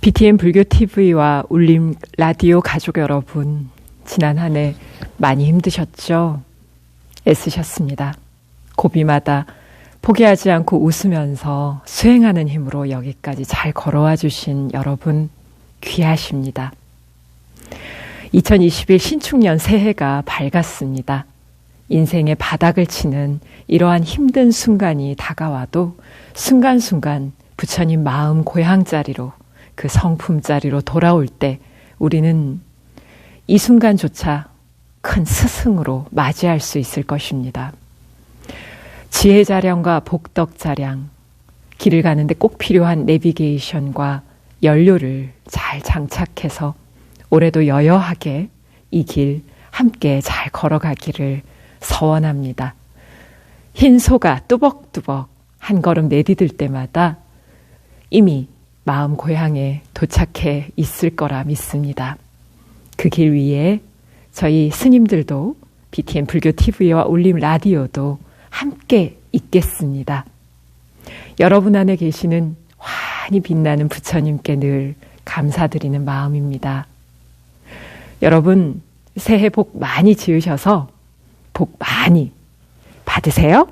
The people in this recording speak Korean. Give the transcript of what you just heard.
BTN 불교 TV와 울림 라디오 가족 여러분, 지난 한 해 많이 힘드셨죠? 애쓰셨습니다. 고비마다 포기하지 않고 웃으면서 수행하는 힘으로 여기까지 잘 걸어와 주신 여러분, 귀하십니다. 2021 신축년 새해가 밝았습니다. 인생의 바닥을 치는 이러한 힘든 순간이 다가와도 순간순간 부처님 마음 고향 자리로 그 성품 자리로 돌아올 때 우리는 이 순간조차 큰 스승으로 맞이할 수 있을 것입니다. 지혜 자량과 복덕 자량, 길을 가는데 꼭 필요한 내비게이션과 연료를 잘 장착해서 올해도 여여하게 이 길 함께 잘 걸어가기를 서원합니다. 흰 소가 뚜벅뚜벅 한 걸음 내디딜 때마다 이미 마음 고향에 도착해 있을 거라 믿습니다. 그 길 위에 저희 스님들도 BTN 불교 TV와 울림 라디오도 함께 있겠습니다. 여러분 안에 계시는 환히 빛나는 부처님께 늘 감사드리는 마음입니다. 여러분, 새해 복 많이 지으셔서 복 많이 받으세요.